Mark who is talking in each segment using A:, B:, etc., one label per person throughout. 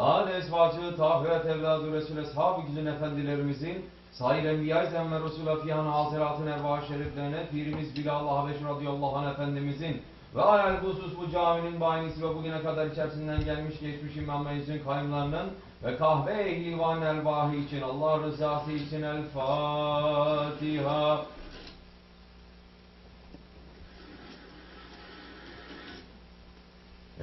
A: Âd esvacı, tahiret evladı Resul Eshab-ı Güzün efendilerimizin Sair Enbiya İzlem ve Resul Afiyan Haziratın Erva Şeriflerine Pirimiz Bilal Habeş radıyallahu anh Efendimizin ve alel husus bu caminin bahanesi ve bugüne kadar içerisinden gelmiş geçmiş İmam Meclis'in kayımlarının ve kahve ehli van elvahi için Allah rızası için El Fatiha.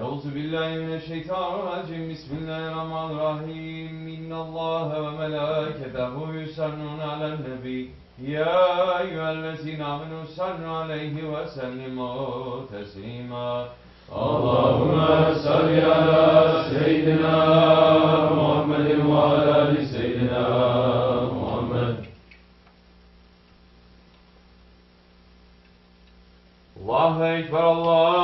A: Euzu billahi mineşşeytanirracim. Bismillahirrahmanirrahim. İnnallâhe ve melâiketehu yusallûne alen nebi. Ya eyyühellezîne amenû sallu aleyhi ve sellimû teslîmâ. Allahümme salli ala seyyidina Muhammedin ve ala ali seyyidina Muhammed. Allahu Ekber, Allahu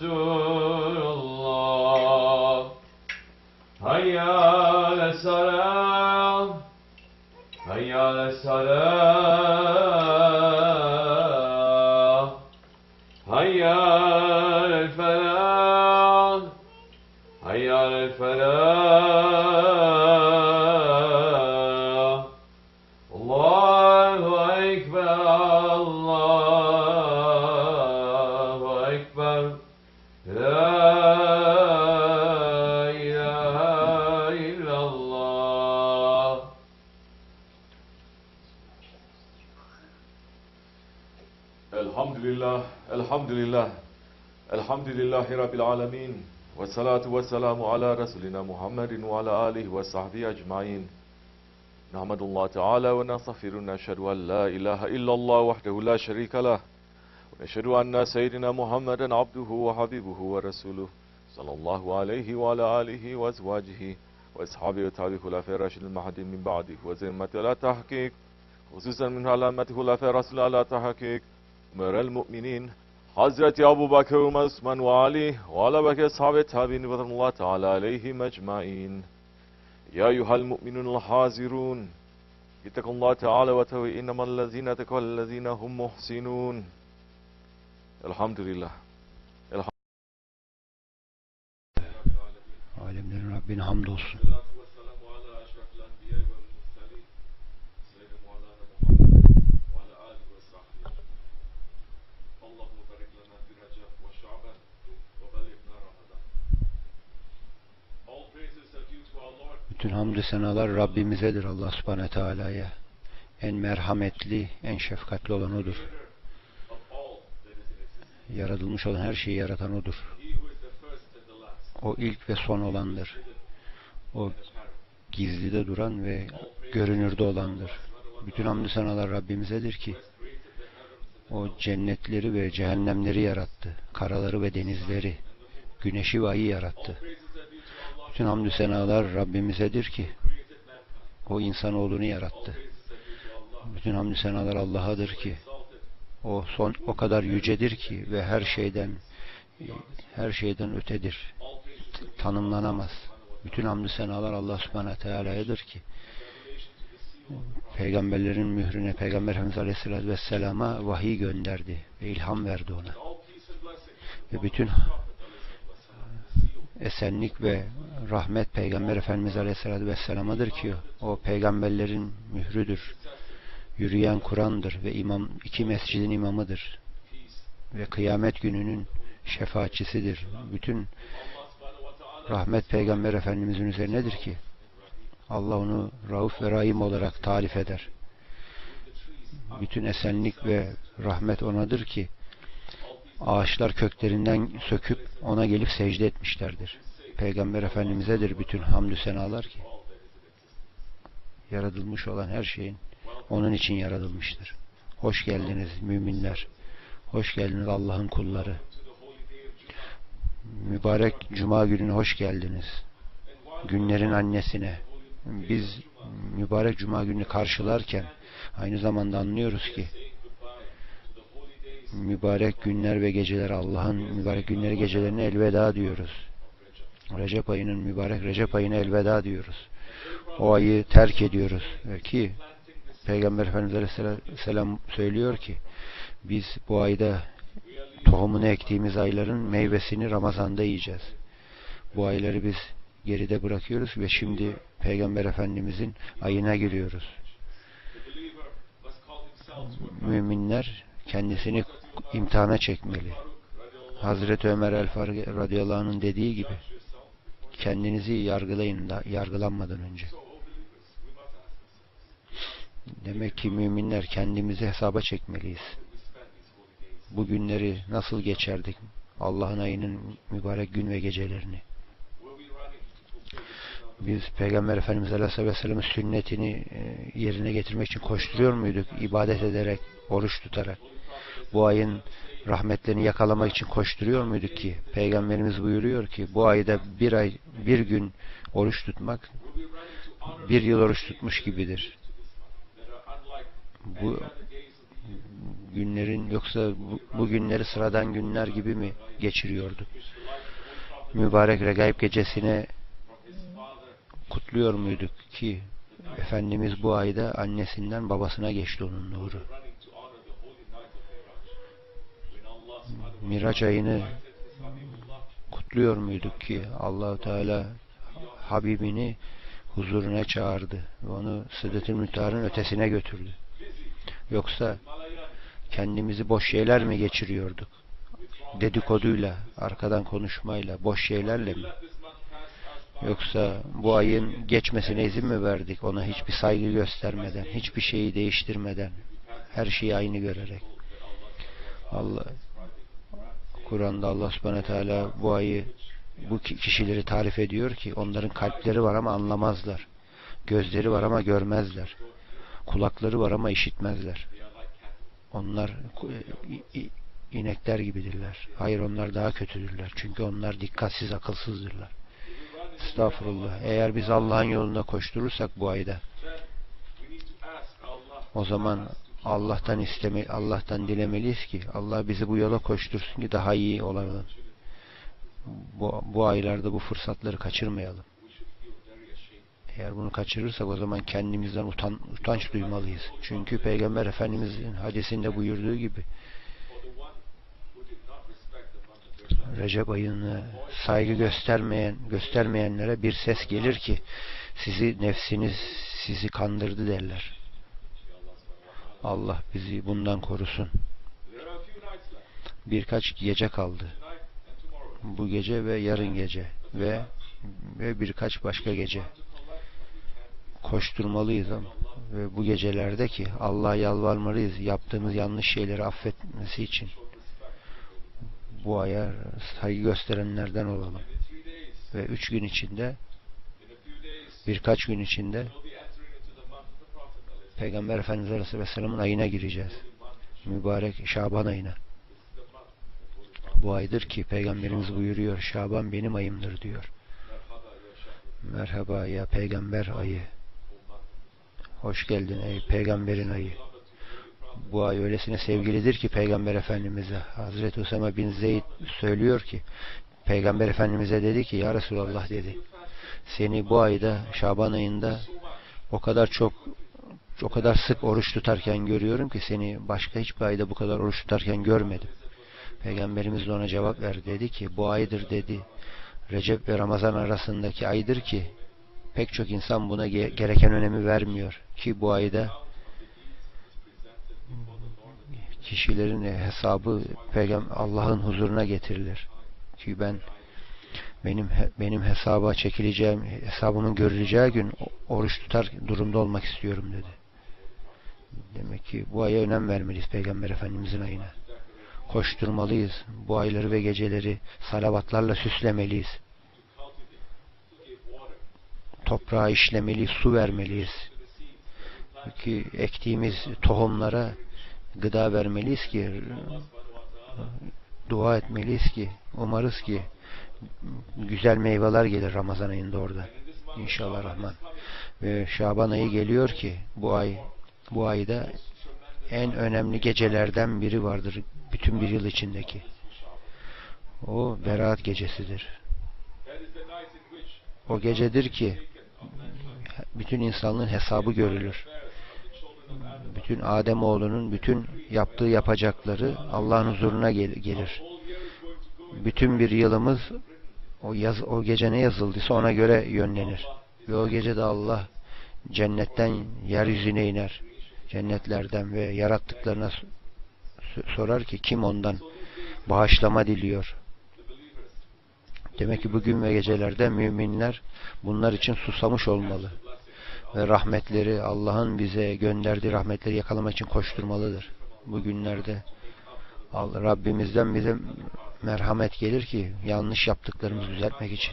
A: Resulullah. Hayya ale salam. Hayya ale salam. Hayya ale felah. Hayya ale felah. Allahu Ekber, Allahu Ekber.
B: لا إله إلا الله. الحمد لله الحمد لله الحمد لله رب العالمين والصلاة والسلام على رسولنا محمد وعلى آله وصحبه أجمعين. نحمد الله تعالى ونستغفر ونشهد أن لا إله إلا الله وحده لا شريك له. نشهد أن سيدنا محمدا عبده وحبيبه ورسوله صلى الله عليه وعلى آله وأزواجه وأصحابه وتابعه خلفاء الراشدين المهديين من بعده وزمة لا تحقيق خصوصا من علامة خلفاء رسول لا تحقيق مر المؤمنين حضرة أبو بكر وعثمان وعلي وعلى بقية أصحاب التابعين رضوان الله تعالى عليهم أجمعين. يا أيها المؤمنون الحاضرون اتقوا الله تعالى وتوي إنما الذين تقوى الذين هم محسنون. Muhsinun. Elhamdülillah.
C: Alemlerin Rabbine hamdolsun. Bütün hamdü senalar Rabbimizedir Allah subhanahu teala'ya. En merhametli, en şefkatli olan O'dur. Yaratılmış olan her şeyi yaratan O'dur. O ilk ve son olandır. O gizlide duran ve görünürde olandır. Bütün hamdü senalar Rabbimizedir ki o cennetleri ve cehennemleri yarattı. Karaları ve denizleri, güneşi ve ayı yarattı. Bütün hamdü senalar Rabbimizedir ki o insanoğlunu yarattı. Bütün hamdü senalar Allah'adır ki o son o kadar yücedir ki ve her şeyden her şeyden ötedir. Tanımlanamaz. Bütün hamdü senalar Allah subhanahu teala'yadır ki peygamberlerin mührüne Peygamber Efendimiz Aleyhisselatü Vesselam'a vahiy gönderdi ve ilham verdi ona. Ve bütün esenlik ve rahmet Peygamber Efendimiz Aleyhisselatü Vesselam'adır ki o peygamberlerin mührüdür. Yürüyen Kur'an'dır ve imam iki mescidin imamıdır. Ve kıyamet gününün şefaatçisidir. Bütün rahmet Peygamber Efendimizin üzerinedir ki Allah onu Rauf ve Rahim olarak tarif eder. Bütün esenlik ve rahmet onadır ki ağaçlar köklerinden söküp ona gelip secde etmişlerdir. Peygamber Efendimiz'edir bütün hamdü senalar ki yaratılmış olan her şeyin onun için yaratılmıştır. Hoş geldiniz müminler. Hoş geldiniz Allah'ın kulları. mübarek cuma gününe hoş geldiniz. Günlerin annesine. Biz mübarek cuma gününü karşılarken aynı zamanda anlıyoruz ki mübarek günler ve geceler Allah'ın mübarek günleri gecelerine elveda diyoruz. Recep ayının mübarek Recep ayına elveda diyoruz. O ayı terk ediyoruz. Ki Peygamber Efendimiz Aleyhisselam söylüyor ki biz bu ayda tohumunu ektiğimiz ayların meyvesini Ramazan'da yiyeceğiz. Bu ayları biz geride bırakıyoruz ve şimdi Peygamber Efendimizin ayına giriyoruz. Müminler kendisini imtihana çekmeli. Hazreti Ömer el radıyallahu dediği gibi kendinizi yargılayın da yargılanmadan önce. Demek ki müminler kendimizi hesaba çekmeliyiz. Bu günleri nasıl geçerdik? Allah'ın ayının mübarek gün ve gecelerini. Biz Peygamber Efendimiz Aleyhisselatü Vesselam'ın sünnetini e, yerine getirmek için koşturuyor muyduk? İbadet ederek, oruç tutarak. Bu ayın rahmetlerini yakalamak için koşturuyor muyduk ki? Peygamberimiz buyuruyor ki bu ayda bir ay, bir gün oruç tutmak bir yıl oruç tutmuş gibidir. Bu günlerin yoksa bu, bu günleri sıradan günler gibi mi geçiriyorduk? Mübarek regaib gecesine kutluyor muyduk ki Efendimiz bu ayda annesinden babasına geçti onun nuru. Miraç ayını kutluyor muyduk ki Allahu Teala Habibini huzuruna çağırdı ve onu Sıddet-i Müntahar'ın ötesine götürdü. Yoksa kendimizi boş şeyler mi geçiriyorduk? Dedikoduyla, arkadan konuşmayla, boş şeylerle mi? Yoksa bu ayın geçmesine izin mi verdik? Ona hiçbir saygı göstermeden, hiçbir şeyi değiştirmeden, her şeyi aynı görerek. Allah Kur'an'da Allah subhanahu teala bu ayı bu kişileri tarif ediyor ki onların kalpleri var ama anlamazlar. Gözleri var ama görmezler. Kulakları var ama işitmezler. Onlar inekler gibidirler. Hayır onlar daha kötüdürler. Çünkü onlar dikkatsiz, akılsızdırlar. Estağfurullah. Eğer biz Allah'ın yolunda koşturursak bu ayda o zaman Allah'tan isteme, Allah'tan dilemeliyiz ki Allah bizi bu yola koştursun ki daha iyi olalım. Bu, bu aylarda bu fırsatları kaçırmayalım. Eğer bunu kaçırırsak o zaman kendimizden utan, utanç duymalıyız. Çünkü Peygamber Efendimizin hadisinde buyurduğu gibi Recep ayını saygı göstermeyen göstermeyenlere bir ses gelir ki sizi nefsiniz sizi kandırdı derler. Allah bizi bundan korusun. Birkaç gece kaldı. Bu gece ve yarın gece ve ve birkaç başka gece koşturmalıyız ama ve bu gecelerde ki Allah'a yalvarmalıyız yaptığımız yanlış şeyleri affetmesi için bu aya saygı gösterenlerden olalım ve üç gün içinde birkaç gün içinde Peygamber Efendimiz Aleyhisselam'ın ayına gireceğiz. Mübarek Şaban ayına. Bu aydır ki Peygamberimiz buyuruyor Şaban benim ayımdır diyor. Merhaba ya peygamber ayı. Hoş geldin ey peygamberin ayı. Bu ay öylesine sevgilidir ki Peygamber Efendimiz'e. Hazreti Usama bin Zeyd söylüyor ki Peygamber Efendimiz'e dedi ki Ya Resulallah dedi. Seni bu ayda Şaban ayında o kadar çok o kadar sık oruç tutarken görüyorum ki seni başka hiçbir ayda bu kadar oruç tutarken görmedim. Peygamberimiz de ona cevap verdi. Dedi ki bu aydır dedi. Recep ve Ramazan arasındaki aydır ki pek çok insan buna gereken önemi vermiyor. Ki bu ayda kişilerin hesabı Allah'ın huzuruna getirilir. Ki ben benim benim hesaba çekileceğim, hesabımın görüleceği gün oruç tutar durumda olmak istiyorum dedi. Demek ki bu aya önem vermeliyiz Peygamber Efendimizin ayına. Koşturmalıyız. Bu ayları ve geceleri salavatlarla süslemeliyiz. Toprağa işlemeliyiz, su vermeliyiz. Ki ektiğimiz tohumlara gıda vermeliyiz ki dua etmeliyiz ki umarız ki güzel meyveler gelir Ramazan ayında orada. İnşallah Rahman. Ve Şaban ayı geliyor ki bu ay bu ayda en önemli gecelerden biri vardır bütün bir yıl içindeki. O Berat gecesidir. O gecedir ki bütün insanlığın hesabı görülür. Bütün Adem oğlunun bütün yaptığı yapacakları Allah'ın huzuruna gel- gelir. Bütün bir yılımız o yaz o gece ne yazıldıysa ona göre yönlenir. Ve o gece de Allah cennetten yeryüzüne iner. Cennetlerden ve yarattıklarına sorar ki kim ondan bağışlama diliyor. Demek ki bugün ve gecelerde müminler bunlar için susamış olmalı. Ve rahmetleri Allah'ın bize gönderdiği rahmetleri yakalamak için koşturmalıdır. Bugünlerde Rabbimizden bize merhamet gelir ki yanlış yaptıklarımızı düzeltmek için.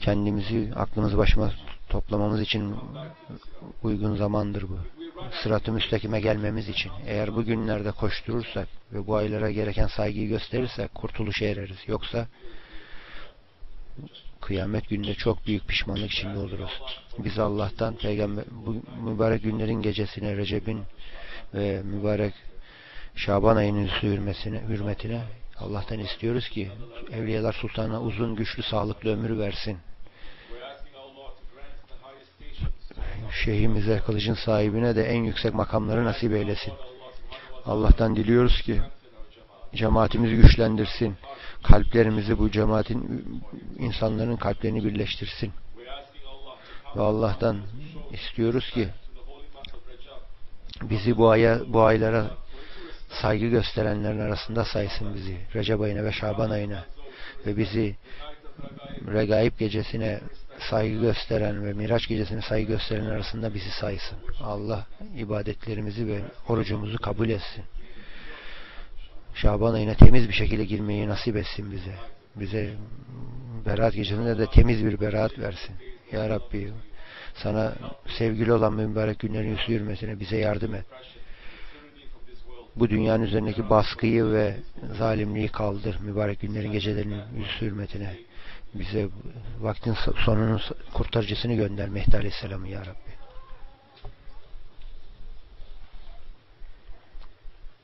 C: Kendimizi aklımızı başıma toplamamız için uygun zamandır bu. Sırat-ı müstakime gelmemiz için. Eğer bu günlerde koşturursak ve bu aylara gereken saygıyı gösterirsek kurtuluşa ereriz. Yoksa kıyamet günde çok büyük pişmanlık içinde oluruz. Biz Allah'tan peygamber bu mübarek günlerin gecesine Recep'in ve mübarek Şaban ayının hürmetine, hürmetine Allah'tan istiyoruz ki Evliyalar Sultan'a uzun, güçlü, sağlıklı ömür versin. Şeyhimize, kılıcın sahibine de en yüksek makamları nasip eylesin. Allah'tan diliyoruz ki cemaatimizi güçlendirsin. Kalplerimizi bu cemaatin insanların kalplerini birleştirsin. Ve Allah'tan istiyoruz ki bizi bu aya bu aylara saygı gösterenlerin arasında saysın bizi. Recep ayına ve Şaban ayına ve bizi Regaib gecesine saygı gösteren ve Miraç gecesine saygı gösteren arasında bizi saysın. Allah ibadetlerimizi ve orucumuzu kabul etsin. Şaban ayına temiz bir şekilde girmeyi nasip etsin bize. Bize Berat gecesinde de temiz bir beraat versin. Ya Rabbi sana sevgili olan mübarek günlerin yüzü hürmetine bize yardım et. Bu dünyanın üzerindeki baskıyı ve zalimliği kaldır. Mübarek günlerin gecelerinin yüzü hürmetine. Bize vaktin sonunun kurtarıcısını gönder Mehdi Aleyhisselam'ı Ya Rabbi.